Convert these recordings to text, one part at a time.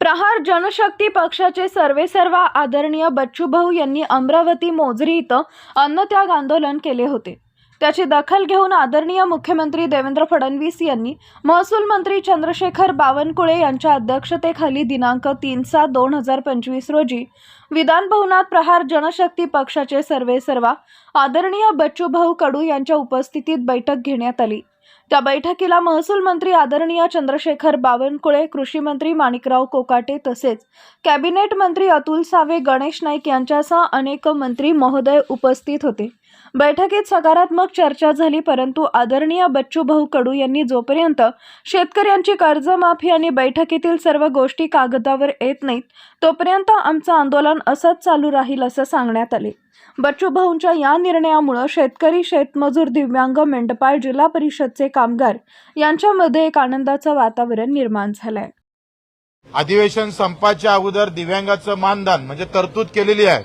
प्रहार जनशक्ती पक्षाचे सर्वेसर्वा आदरणीय बच्चूभाऊ यांनी अमरावती मोजरी इथं अन्नत्याग आंदोलन केले होते. त्याची दखल घेऊन आदरणीय मुख्यमंत्री देवेंद्र फडणवीस यांनी महसूल मंत्री चंद्रशेखर बावनकुळे यांच्या अध्यक्षतेखाली दिनांक तीन सात दोन हजार पंचवीस रोजी विधानभवनात प्रहार जनशक्ती पक्षाचे सर्वेसर्वा आदरणीय बच्चूभाऊ कडू यांच्या उपस्थितीत बैठक घेण्यात आली. त्या बैठकीला महसूल मंत्री आदरणीय चंद्रशेखर बावनकुळे कृषी मंत्री माणिकराव कोकाटे तसेच कॅबिनेट मंत्री अतुल सावे गणेश नाईक यांच्यासह अनेक मंत्री महोदय उपस्थित होते. बैठकीत सकारात्मक चर्चा झाली परंतु आदरणीय बच्चूभाऊ कडू यांनी जोपर्यंत शेतकऱ्यांची कर्जमाफी आणि बैठकीतील सर्व गोष्टी कागदावर येत नाहीत तोपर्यंत आमचं आंदोलन असंच चालू राहील असं सांगण्यात आले. बच्चूभाऊंच्या या निर्णयामुळे शेतकरी शेतमजूर दिव्यांग मेंढपाळ जिल्हा परिषदचे कामगार यांच्यामध्ये एक आनंदाचं वातावरण निर्माण झालंय. अधिवेशन संपाच्या अगोदर दिव्यांगाचं मानधन म्हणजे तरतूद केलेली आहे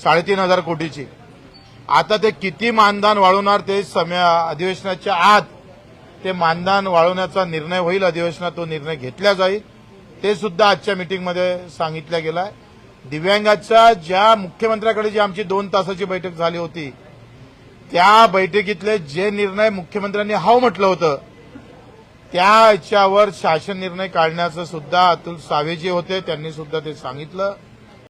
साडेतीन हजार कोटीची. आता ते किती मानधन वाढवणार ते समय अधिवेशनाच्या आत ते मानधन वाढवण्याचा निर्णय होईल अधिवेशनात तो निर्णय घेतला जाईल. ते सुद्धा आजच्या मिटिंगमध्ये सांगितलं गेलं आहे दिव्यांगाच्या ज्या मुख्यमंत्र्याकडे जी आमची दोन तासाची बैठक झाली होती त्या बैठकीतले जे निर्णय मुख्यमंत्र्यांनी हाव म्हटलं होतं त्या याच्यावर शासन निर्णय काढण्याचं सुद्धा अतुल सावे जे होते त्यांनी सुद्धा ते सांगितलं.